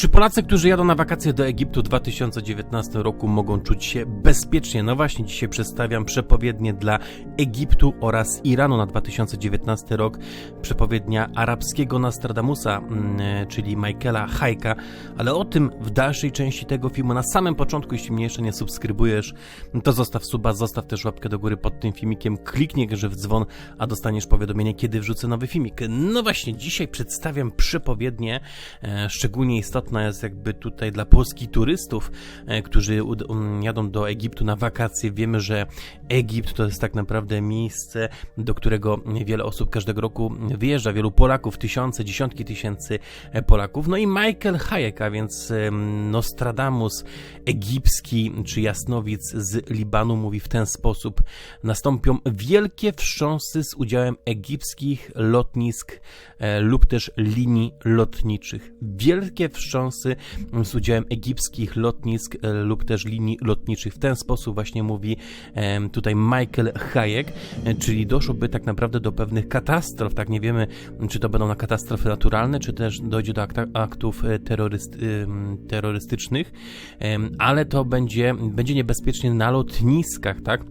Czy Polacy, którzy jadą na wakacje do Egiptu w 2019 roku mogą czuć się bezpiecznie? No właśnie, dzisiaj przedstawiam przepowiednie dla Egiptu oraz Iranu na 2019 rok. Przepowiednia arabskiego Nostradamusa, mm, czyli Michaela Hajka, ale o tym w dalszej części tego filmu. Na samym początku, jeśli mnie jeszcze nie subskrybujesz, to zostaw suba, zostaw też łapkę do góry pod tym filmikiem, kliknij w dzwon, a dostaniesz powiadomienie, kiedy wrzucę nowy filmik. No właśnie, dzisiaj przedstawiam przepowiednie, e, szczególnie istotne istotna jest jakby tutaj dla polskich turystów, e, którzy um, jadą do Egiptu na wakacje. Wiemy, że Egipt to jest tak naprawdę miejsce, do którego wiele osób każdego roku wyjeżdża, wielu Polaków, tysiące, dziesiątki tysięcy e, Polaków. No i Michael Hayek, a więc Nostradamus egipski czy jasnowic z Libanu mówi w ten sposób: nastąpią wielkie wstrząsy z udziałem egipskich lotnisk e, lub też linii lotniczych. Wielkie wstrząsy wstrząsy z udziałem egipskich lotnisk e, lub też linii lotniczych. W ten sposób właśnie mówi tutaj Michael Hayek, e, czyli doszłoby tak naprawdę do pewnych katastrof. Tak nie wiemy, czy to będą na katastrofy naturalne, czy też dojdzie do aktów e, terroryst, terrorystycznych, ale to będzie, będzie niebezpiecznie na lotniskach, tak?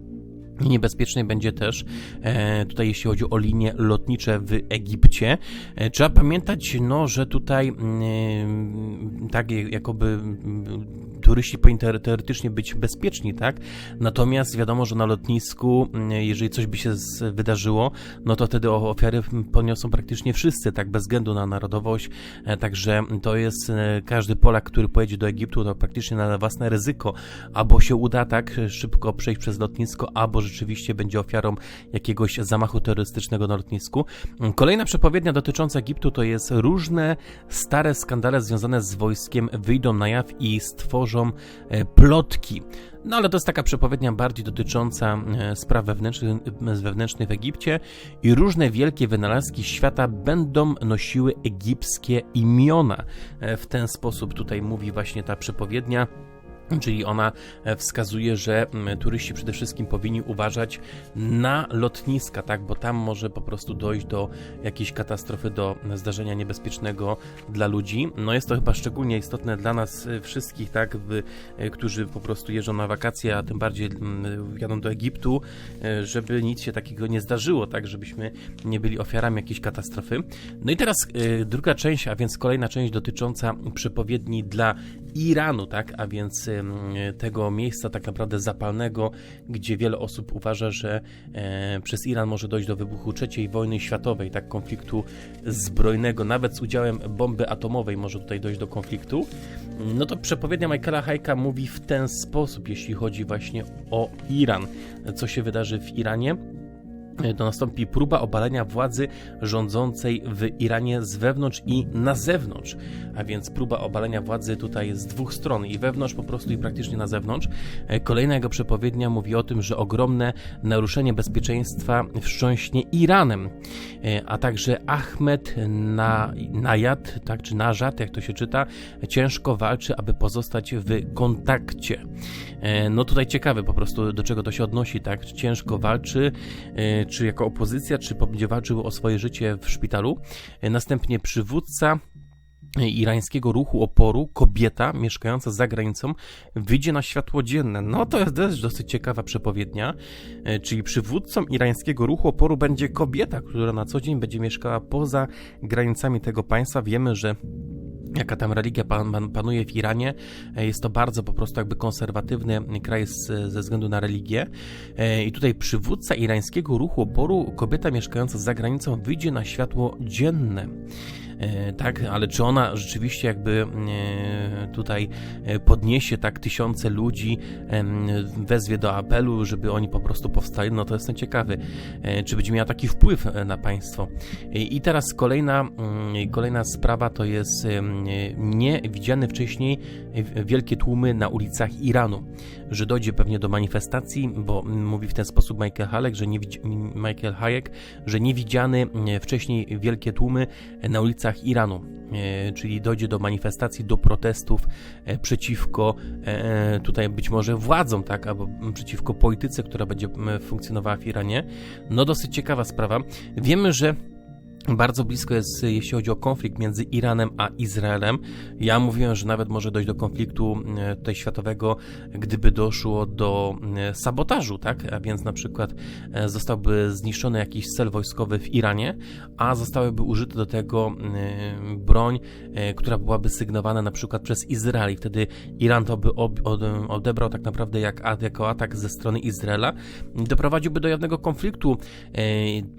Niebezpieczny będzie też e, tutaj, jeśli chodzi o linie lotnicze w Egipcie. E, trzeba pamiętać, no, że tutaj mm, tak jakoby mm, turyści powinni teoretycznie być bezpieczni, tak? Natomiast wiadomo, że na lotnisku, mm, jeżeli coś by się wydarzyło, no to wtedy ofiary poniosą praktycznie wszyscy, tak? Bez względu na narodowość. E, także to jest każdy Polak, który pojedzie do Egiptu, to praktycznie na własne ryzyko. Albo się uda tak szybko przejść przez lotnisko, albo rzeczywiście będzie ofiarą jakiegoś zamachu terrorystycznego na lotnisku. Kolejna przepowiednia dotycząca Egiptu to jest różne stare skandale związane z wojskiem wyjdą na jaw i stworzą e, plotki. No ale to jest taka przepowiednia bardziej dotycząca e, spraw wewnętrznych, wewnętrznych w Egipcie i różne wielkie wynalazki świata będą nosiły egipskie imiona. E, w ten sposób tutaj mówi właśnie ta przepowiednia. Czyli ona e, wskazuje, że turyści przede wszystkim powinni uważać na lotniska, tak, bo tam może po prostu dojść do jakiejś katastrofy, do zdarzenia niebezpiecznego dla ludzi. No jest to chyba szczególnie istotne dla nas e, wszystkich, tak, e, którzy po prostu jeżdżą na wakacje, a tym bardziej jadą do Egiptu, żeby nic się takiego nie zdarzyło, tak, żebyśmy nie byli ofiarami jakiejś katastrofy. No i teraz druga część, a więc kolejna część dotycząca przepowiedni dla Iranu, tak, a więc tego miejsca tak naprawdę zapalnego, gdzie wiele osób uważa, że e, przez Iran może dojść do wybuchu III wojny światowej, tak konfliktu zbrojnego, nawet z udziałem bomby atomowej może tutaj dojść do konfliktu. No to przepowiednia Michaela Hajka mówi w ten sposób, jeśli chodzi właśnie o Iran. Co się wydarzy w Iranie? To nastąpi próba obalenia władzy rządzącej w Iranie z wewnątrz i na zewnątrz. A więc próba obalenia władzy tutaj z dwóch stron, i wewnątrz po prostu, i praktycznie na zewnątrz. E, kolejna jego przepowiednia mówi o tym, że ogromne naruszenie bezpieczeństwa wstrząśnie Iranem, e, a także Ahmed na, Najad, tak czy Najad, jak to się czyta, ciężko walczy, aby pozostać w kontakcie. E, no tutaj ciekawe po prostu, do czego to się odnosi, tak? Ciężko walczy, czy jako opozycja, czy walczył o swoje życie w szpitalu. Następnie przywódca irańskiego ruchu oporu, kobieta mieszkająca za granicą, wyjdzie na światło dzienne. No to jest też dosyć ciekawa przepowiednia, e, czyli przywódcą irańskiego ruchu oporu będzie kobieta, która na co dzień będzie mieszkała poza granicami tego państwa. Wiemy, że jaka tam religia pan, pan, panuje w Iranie. E, jest to bardzo po prostu jakby konserwatywny kraj z, ze względu na religię. E, I tutaj przywódca irańskiego ruchu oporu, kobieta mieszkająca za granicą, wyjdzie na światło dzienne. E, tak, ale czy ona rzeczywiście jakby e, tutaj e, podniesie tak tysiące ludzi, wezwie do apelu, żeby oni po prostu powstali, no to jestem ciekawy, czy będzie miała taki wpływ na państwo. I teraz kolejna, mm, kolejna sprawa to jest niewidziane wcześniej wielkie tłumy na ulicach Iranu, że dojdzie pewnie do manifestacji, bo mówi w ten sposób Michael Hayek, że, nie, Michael Hayek, że niewidziane wcześniej wielkie tłumy na ulicach Iranu, e, czyli dojdzie do manifestacji, do protestów e, przeciwko e, tutaj być może władzom, tak, albo przeciwko polityce, która będzie funkcjonowała w Iranie. No dosyć ciekawa sprawa. Wiemy, że bardzo blisko jest, jeśli chodzi o konflikt między Iranem a Izraelem. Ja mówiłem, że nawet może dojść do konfliktu e, tutaj światowego, gdyby doszło do e, sabotażu, tak? A więc na przykład e, zostałby zniszczony jakiś cel wojskowy w Iranie, a zostałyby użyte do tego broń, która byłaby sygnowana na przykład przez Izrael. I wtedy Iran to by odebrał tak naprawdę jak, jako atak ze strony Izraela. Doprowadziłby do jawnego konfliktu.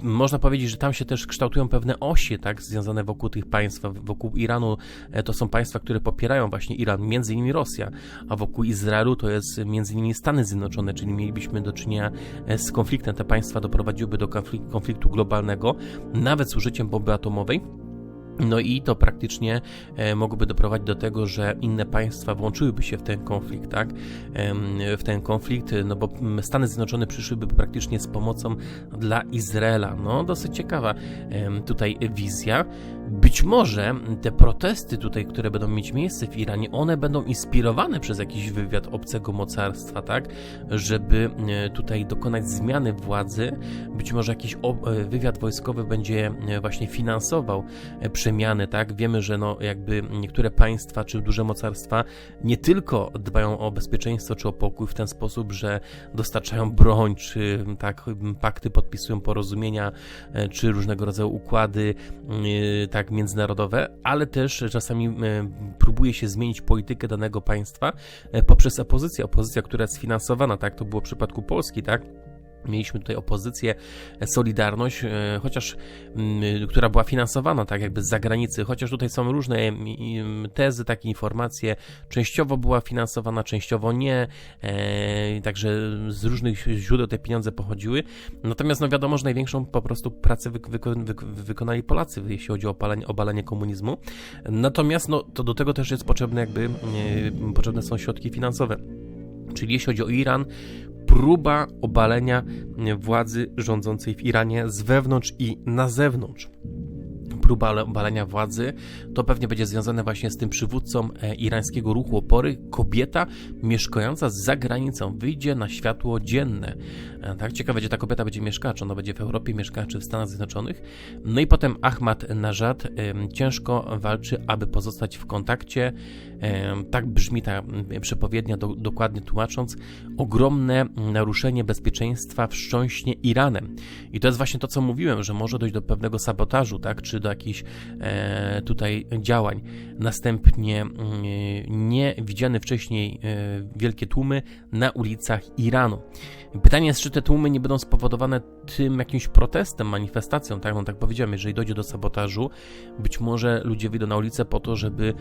Można powiedzieć, że tam się też kształtują pewne osie, tak, związane wokół tych państw, wokół Iranu e, to są państwa, które popierają właśnie Iran, między innymi Rosja, a wokół Izraelu to jest między innymi Stany Zjednoczone, czyli mielibyśmy do czynienia e, z konfliktem. Te państwa doprowadziłyby do konfliktu globalnego, nawet z użyciem bomby atomowej. No i to praktycznie e, mogłoby doprowadzić do tego, że inne państwa włączyłyby się w ten konflikt, tak? W ten konflikt, no bo Stany Zjednoczone przyszłyby praktycznie z pomocą dla Izraela. No, dosyć ciekawa tutaj wizja. Być może te protesty tutaj, które będą mieć miejsce w Iranie, one będą inspirowane przez jakiś wywiad obcego mocarstwa, tak? Żeby e, tutaj dokonać zmiany władzy. Być może jakiś e, wywiad wojskowy będzie właśnie finansował przemiany, tak? Wiemy, że no jakby niektóre państwa czy duże mocarstwa nie tylko dbają o bezpieczeństwo czy o pokój w ten sposób, że dostarczają broń, czy tak pakty podpisują porozumienia, czy różnego rodzaju układy, tak międzynarodowe, ale też czasami e, próbuje się zmienić politykę danego państwa e, poprzez opozycję, opozycja, która jest sfinansowana, tak? To było w przypadku Polski, tak Mieliśmy tutaj opozycję, e, Solidarność, e, chociaż, mm, która była finansowana tak jakby z zagranicy, chociaż tutaj są różne tezy, takie informacje, częściowo była finansowana, częściowo nie, e, także z różnych źródeł te pieniądze pochodziły. Natomiast no wiadomo, że największą po prostu pracę wykonali Polacy, jeśli chodzi o obalenie, obalenie komunizmu. Natomiast no, to do tego też jest potrzebne jakby, potrzebne są środki finansowe. Czyli jeśli chodzi o Iran, próba obalenia władzy rządzącej w Iranie z wewnątrz i na zewnątrz próba obalenia władzy, to pewnie będzie związane właśnie z tym przywódcą e, irańskiego ruchu opory. Kobieta mieszkająca za granicą wyjdzie na światło dzienne. E, tak, ciekawe, gdzie ta kobieta będzie mieszkała, czy ona będzie w Europie mieszkała, czy w Stanach Zjednoczonych. No i potem Ahmad Najad ciężko walczy, aby pozostać w kontakcie. Tak brzmi ta przepowiednia, do, dokładnie tłumacząc, ogromne naruszenie bezpieczeństwa wstrząśnie Iranem. I to jest właśnie to, co mówiłem, że może dojść do pewnego sabotażu, tak, czy do jakichś e, tutaj działań. Następnie mm, nie widziane wcześniej e, wielkie tłumy na ulicach Iranu. Pytanie jest, czy te tłumy nie będą spowodowane tym jakimś protestem, manifestacją, tak? No tak powiedziałem, jeżeli dojdzie do sabotażu, być może ludzie wyjdą na ulicę po to, żeby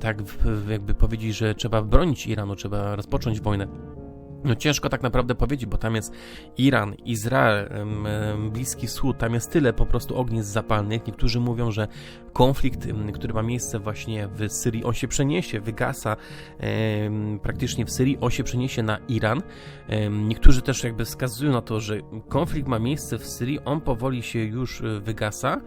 tak jakby powiedzieć, że trzeba bronić Iranu, trzeba rozpocząć wojnę. No ciężko tak naprawdę powiedzieć, bo tam jest Iran, Izrael, Bliski Wschód, tam jest tyle po prostu ognisk zapalnych. Niektórzy mówią, że konflikt, który ma miejsce właśnie w Syrii, on się przeniesie, wygasa praktycznie w Syrii, on się przeniesie na Iran. Niektórzy też jakby wskazują na to, że konflikt ma miejsce w Syrii, on powoli się już e, wygasa,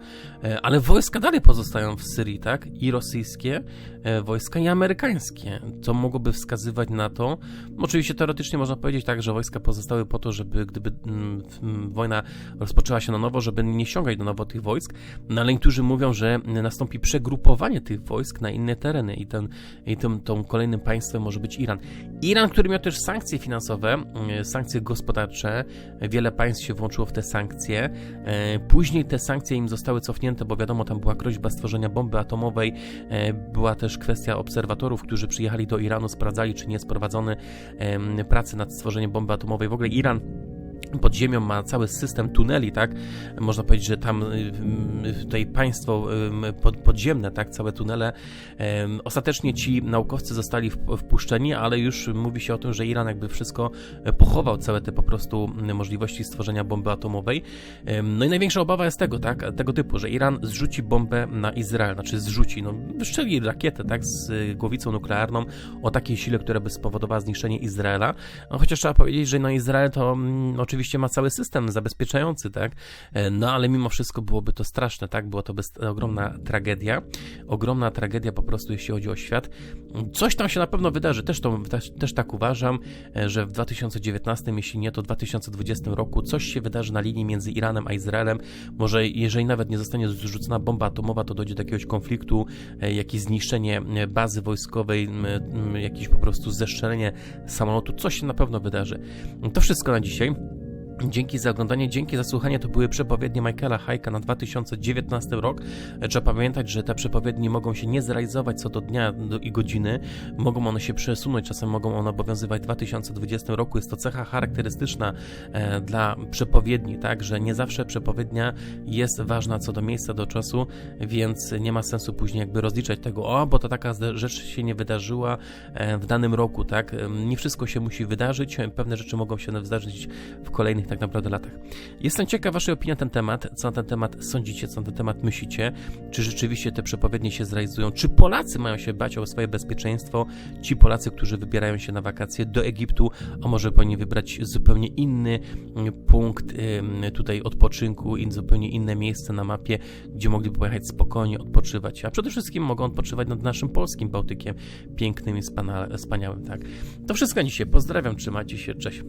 e, ale wojska dalej pozostają w Syrii, tak? I rosyjskie e, wojska, i amerykańskie. Co mogłoby wskazywać na to, oczywiście teoretycznie można powiedzieć tak, że wojska pozostały po to, żeby gdyby mm, mm, wojna rozpoczęła się na nowo, żeby nie ściągać do nowo tych wojsk, no ale niektórzy mówią, że nastąpi przegrupowanie tych wojsk na inne tereny i, ten, i tym, tą kolejnym państwem może być Iran. Iran, który miał też sankcje finansowe, mm, sankcje gospodarcze, wiele państw się włączyło w te sankcje, e, później te sankcje im zostały cofnięte, bo wiadomo, tam była groźba stworzenia bomby atomowej, e, była też kwestia obserwatorów, którzy przyjechali do Iranu, sprawdzali, czy nie jest prowadzony prace nad stworzeniem bomby atomowej. W ogóle Iran pod ziemią ma cały system tuneli, tak? Można powiedzieć, że tam y, y, tutaj państwo y, podziemne, tak? Całe tunele. Ostatecznie ci naukowcy zostali wpuszczeni, ale już mówi się o tym, że Iran jakby wszystko pochował, całe te po prostu możliwości stworzenia bomby atomowej. No i największa obawa jest tego, tak? Tego typu, że Iran zrzuci bombę na Izrael, znaczy zrzuci, no wyszczeli rakietę, tak? Z głowicą nuklearną o takiej sile, która by spowodowała zniszczenie Izraela. No, chociaż trzeba powiedzieć, że na Izrael to mm, oczywiście oczywiście ma cały system zabezpieczający, tak? E, No ale mimo wszystko byłoby to straszne, tak? Była to bez, ogromna tragedia. Ogromna tragedia po prostu, jeśli chodzi o świat. Coś tam się na pewno wydarzy, też, to, też, też tak uważam, e, że w 2019, jeśli nie, to w 2020 roku coś się wydarzy na linii między Iranem a Izraelem. Może jeżeli nawet nie zostanie zrzucona bomba atomowa, to dojdzie do jakiegoś konfliktu, e, jakieś zniszczenie bazy wojskowej, jakieś po prostu zeszczelenie samolotu, coś się na pewno wydarzy. To wszystko na dzisiaj. Dzięki za oglądanie, dzięki za słuchanie. To były przepowiednie Michaela Hajka na 2019 rok. Trzeba pamiętać, że te przepowiednie mogą się nie zrealizować co do dnia i godziny. Mogą one się przesunąć, czasem mogą one obowiązywać w 2020 roku. Jest to cecha charakterystyczna e, dla przepowiedni, tak, że nie zawsze przepowiednia jest ważna co do miejsca, do czasu, więc nie ma sensu później jakby rozliczać tego, o, bo to taka rzecz się nie wydarzyła e, w danym roku, tak. Nie wszystko się musi wydarzyć, pewne rzeczy mogą się wydarzyć w kolejnych tak naprawdę latach. Jestem ciekaw Waszej opinii na ten temat, co na ten temat sądzicie, co na ten temat myślicie, czy rzeczywiście te przepowiednie się zrealizują, czy Polacy mają się bać o swoje bezpieczeństwo, ci Polacy, którzy wybierają się na wakacje do Egiptu, a może powinni wybrać zupełnie inny mm, punkt tutaj odpoczynku, zupełnie inne miejsce na mapie, gdzie mogliby pojechać spokojnie, odpoczywać, a przede wszystkim mogą odpoczywać nad naszym polskim Bałtykiem, pięknym i wspaniałym, tak. To wszystko dzisiaj, pozdrawiam, trzymajcie się, cześć.